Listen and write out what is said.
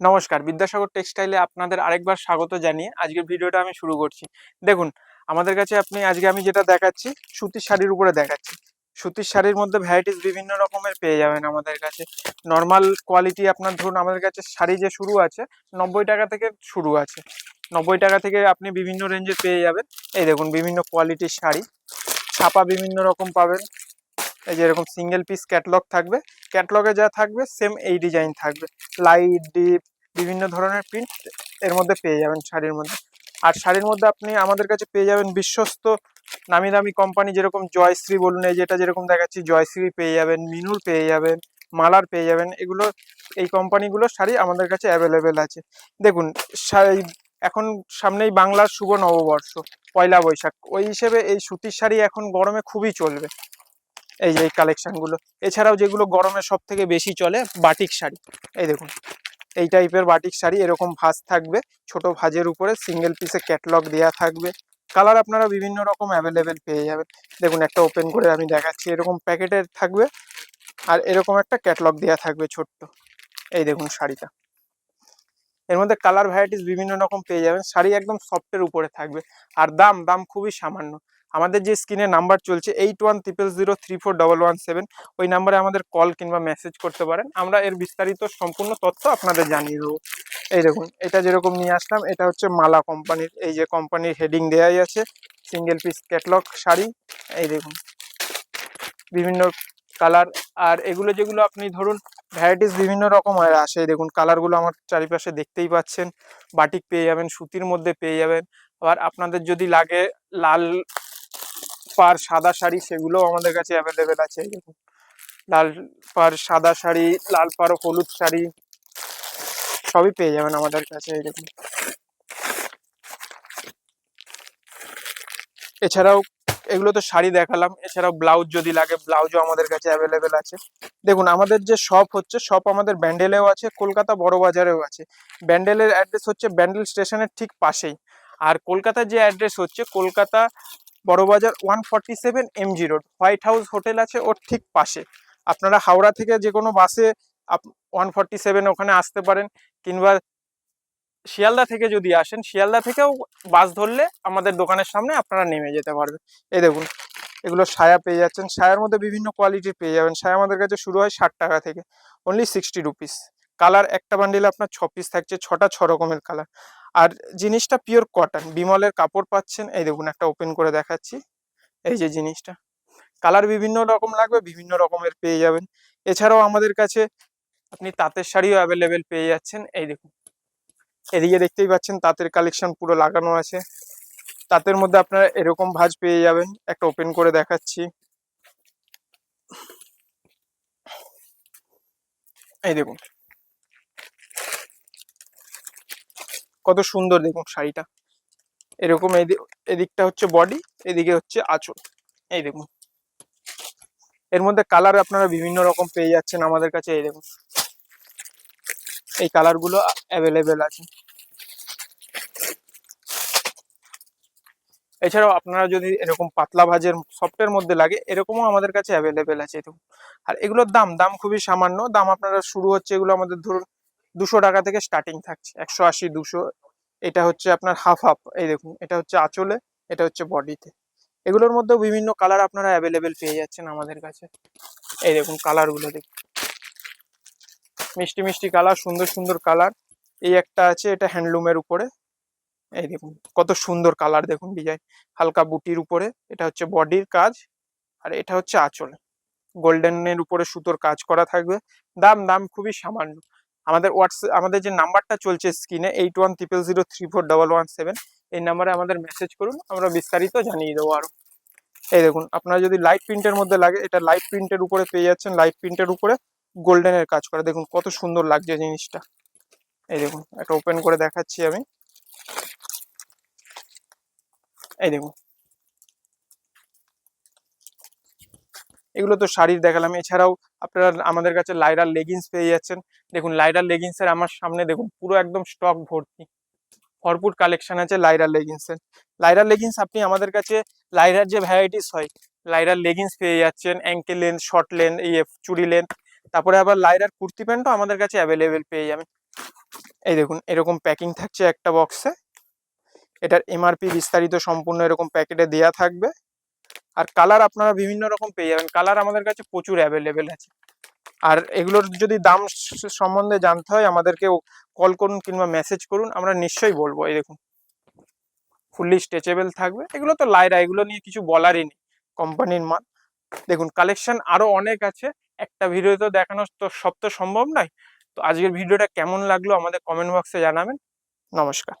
নমস্কার, বিদ্যাসাগর টেক্সটাইলে আপনাদের আরেকবার স্বাগত জানিয়ে আজকের ভিডিওটা আমি শুরু করছি। দেখুন, আমাদের কাছে আপনি, আজকে আমি যেটা দেখাচ্ছি, সুতির শাড়ির উপরে দেখাচ্ছি। সুতির শাড়ির মধ্যে ভ্যারাইটিস বিভিন্ন রকমের পেয়ে যাবেন আমাদের কাছে। নর্মাল কোয়ালিটি আপনার ধরুন, আমাদের কাছে শাড়ি যে শুরু আছে, নব্বই টাকা থেকে শুরু আছে। নব্বই টাকা থেকে আপনি বিভিন্ন রেঞ্জের পেয়ে যাবেন। এই দেখুন, বিভিন্ন কোয়ালিটির শাড়ি। ছাপা বিভিন্ন রকম পাবেন। এই যে এরকম সিঙ্গেল পিস ক্যাটলগ থাকবে। ক্যাটলগে যা থাকবে সেম এই ডিজাইন থাকবে। লাইট ডিপ বিভিন্ন ধরনের প্রিন্ট এর মধ্যে পেয়ে যাবেন শাড়ির মধ্যে। আর শাড়ির মধ্যে আপনি আমাদের কাছে পেয়ে যাবেন বিশ্বস্ত নামি দামি কোম্পানি যেরকম জয়শ্রী বলুন, এই যেটা যেরকম দেখাচ্ছি, জয়শ্রী পেয়ে যাবেন মিনুর পেয়ে যাবেন, মালার পেয়ে যাবেন, এগুলো, এই কোম্পানিগুলো শাড়ি আমাদের কাছে অ্যাভেলেবেল আছে। দেখুন, শাড়ি, এখন সামনেই বাংলার শুভ নববর্ষ, পয়লা বৈশাখ। ওই হিসেবে এই সুতির শাড়ি এখন গরমে খুবই চলবে। এই যে এই কালেকশনগুলো এছাড়াও যেগুলো গরমে সব থেকে বেশি চলে বাটিক শাড়ি। এই দেখুন, এই টাইপের বাটিক শাড়ি, এরকম ভাঁজ থাকবে। ছোট ভাঁজের উপরে সিঙ্গেল পিসে ক্যাটলগ দেওয়া থাকবে। কালার আপনারা বিভিন্ন রকম অ্যাভেলেবেল পেয়ে যাবেন। দেখুন, একটা ওপেন করে আমি দেখাচ্ছি। এরকম প্যাকেটের থাকবে আর এরকম একটা ক্যাটলগ দেওয়া থাকবে ছোট্ট। এই দেখুন শাড়িটা। এর মধ্যে কালার ভ্যারাইটিস বিভিন্ন রকম পেয়ে যাবেন। শাড়ি একদম সফটের উপরে থাকবে। আর দাম দাম খুবই সামান্য। আমাদের যে স্ক্রিনে নাম্বার চলছে eight one triple zero three four double one seven ওই নাম্বারে আমাদের কল কিংবা মেসেজ করতে পারেন। আমরা এর বিস্তারিত সম্পূর্ণ তথ্য আপনাদের জানিয়ে দেবো। এই দেখুন, এটা যেরকম নিয়ে আসলাম, এটা হচ্ছে মালা কোম্পানির, এই যে কোম্পানির হেডিং দেওয়াই আছে সিঙ্গেল পিস ক্যাটলগ শাড়ি, এই দেখুন। বিভিন্ন কালার আর এগুলো যেগুলো আপনি ধরুন ভ্যারাইটিস বিভিন্ন রকমের আসে দেখুন কালারগুলো আমার চারিপাশে দেখতেই পাচ্ছেন। বাটিক পেয়ে যাবেন, সুতির মধ্যে পেয়ে যাবেন। আবার আপনাদের যদি লাগে লাল পার সাদা শাড়ি সেগুলোও আমাদের কাছে অ্যাভেলেবেল আছে। দেখুন, লাল পার সাদা শাড়ি, লাল পার হলুদ শাড়ি, সবই পেয়ে যাবেন আমাদের কাছে দেখুন। এছাড়াও এগুলো তো শাড়ি দেখালাম, এছাড়াও ব্লাউজ যদি লাগে, ব্লাউজও আমাদের কাছে অ্যাভেলেবেল আছে। দেখুন, আমাদের যে শপ হচ্ছে শপ আমাদের ব্যান্ডেলেও আছে, কলকাতা বড় বাজারেও আছে। ব্যান্ডেলের অ্যাড্রেস হচ্ছে ব্যান্ডেল স্টেশনের ঠিক পাশেই। আর কলকাতার যে অ্যাড্রেস হচ্ছে, Kolkata Burrabazar one forty seven MG road White House hotel আছে ওর ঠিক পাশে। আপনারা হাওড়া থেকে যে কোনো বাসে ওয়ান ফর্টি সেভেন ওখানে আসতে পারেন, কিংবা শিয়ালদা থেকে যদি আসেন, শিয়ালদা থেকেও বাস ধরলে আমাদের দোকানের সামনে আপনারা নেমে যেতে পারবেন। এই দেখুন, এগুলো সায়া পেয়ে যাচ্ছেন। সায়ার মধ্যে বিভিন্ন কোয়ালিটির পেয়ে যাবেন। সায়া আমাদের কাছে শুরু হয় ষাট টাকা থেকে। অনলি সিক্সটি রুপিস কালার একটা বান্ডিলে আপনার ছ পিস থাকছে, ছটা ছ রকমের কালার আর জিনিসটা পিওর কটন বিমলের কাপড় পাচ্ছেন, এই দেখুন একটা ওপেন করে দেখাচ্ছি, এই যে জিনিসটা কালার বিভিন্ন রকম লাগবে, বিভিন্ন রকমের পেয়ে যাবেন, এছাড়াও আমাদের কাছে আপনি তাঁতের শাড়িও অ্যাভেলেবেল পেয়ে যাচ্ছেন, এই দেখুন, এদিকে দেখতেই পাচ্ছেন তাঁতের কালেকশন পুরো লাগানো আছে, তাঁতের মধ্যে আপনারা এরকম ভাঁজ পেয়ে যাবেন, একটা ওপেন করে দেখাচ্ছি, এই দেখুন কত সুন্দর দেখুন শাড়িটা। এরকম এদি- এদিকটা হচ্ছে বডি এদিকে হচ্ছে আঁচল। এই দেখুন। এর মধ্যে কালার আপনারা বিভিন্ন রকম পেয়ে যাচ্ছেন আমাদের কাছে, এই দেখুন। এই কালারগুলো অ্যাভেলেবেল আছে। এছাড়াও আপনারা যদি এরকম পাতলা ভাজের সফটের মধ্যে লাগে, এরকমও আমাদের কাছে অ্যাভেলেবেল আছে দেখুন। আর এগুলোর দাম দাম খুবই সামান্য। দাম আপনারা শুরু হচ্ছে এগুলো আমাদের ধরুন দুশো টাকা থেকে স্টার্টিং থাকছে, একশো আশি, দুশো। এটা হচ্ছে আপনার হাফ হাফ এই দেখুন, এটা হচ্ছে আঁচলে, এটা হচ্ছে বডিতে এগুলোর মধ্যেও বিভিন্ন কালার আপনারা অ্যাভেলেবেল পেয়ে যাচ্ছেন আমাদের কাছে। এই দেখুন কালারগুলো দেখুন মিষ্টি মিষ্টি কালার সুন্দর সুন্দর কালার এই একটা আছে, এটা হ্যান্ডলুমের উপরে। এই দেখুন, কত সুন্দর কালার দেখুন ডিজাইন হালকা বুটির উপরে, এটা হচ্ছে বডির কাজ। আর এটা হচ্ছে আঁচল। গোল্ডেনের উপরে সুতোর কাজ করা থাকবে। দাম দাম খুবই সামান্য। আমাদের হোয়াটসঅ্যাপ আমাদের যে নাম্বারটা চলছে স্ক্রিনে eight one triple zero three four double one seven এই নাম্বারে আমাদের মেসেজ করুন, আমরা বিস্তারিত জানিয়ে দেবো আরও এই দেখুন, আপনারা যদি লাইট প্রিন্টের মধ্যে লাগে, এটা লাইট প্রিন্টের উপরে পেয়ে যাচ্ছেন লাইট প্রিন্টের উপরে গোল্ডেনের কাজ করা। দেখুন, কত সুন্দর লাগছে জিনিসটা। এই দেখুন একটা ওপেন করে দেখাচ্ছি আমি। এই দেখুন এগুলো তো শাড়ির দেখালাম। এছাড়াও আপনারা আমাদের কাছে লাইরার লেগিংস পেয়ে যাচ্ছেন। দেখুন, লাইরার লেগিংসের আমার সামনে দেখুন, পুরো একদম স্টক ভর্তি। ভরপুর কালেকশন আছে লাইরার লেগিংসের লাইরার লেগিংস আপনি আমাদের কাছে, লাইরার যে ভ্যারাইটিস হয়, লাইরার লেগিংস পেয়ে যাচ্ছেন অ্যাঙ্কেল লেন্থ শর্ট লেন্থ এই চুড়ি লেন্থ তারপরে আবার লাইরার কুর্তি প্যান্টও আমাদের কাছে অ্যাভেলেবেল পেয়ে যাবেন। এই দেখুন, এরকম প্যাকিং থাকছে একটা বক্সে এটার এমআরপি বিস্তারিত সম্পূর্ণ এরকম প্যাকেটে দেয়া থাকবে। আর কালার আপনারা বিভিন্ন রকম পেয়ে যাবেন। কালার আমাদের কাছে প্রচুর অ্যাভেলেবেল আছে। আর এগুলোর যদি দাম সম্বন্ধে জানতে হয় আমাদেরকে কল করুন কিংবা মেসেজ করুন, আমরা নিশ্চয়ই বলব। এই দেখুন ফুললি স্ট্রেচেবল থাকবে। এগুলো তো লাইরা এগুলো নিয়ে কিছু বলারই নেই কোম্পানির মাল দেখুন কালেকশন আরও অনেক আছে। একটা ভিডিও তো দেখানো তো সব তো সম্ভব নয়। তো আজকের ভিডিওটা কেমন লাগল আমাদের কমেন্ট বক্সে জানাবেন। নমস্কার।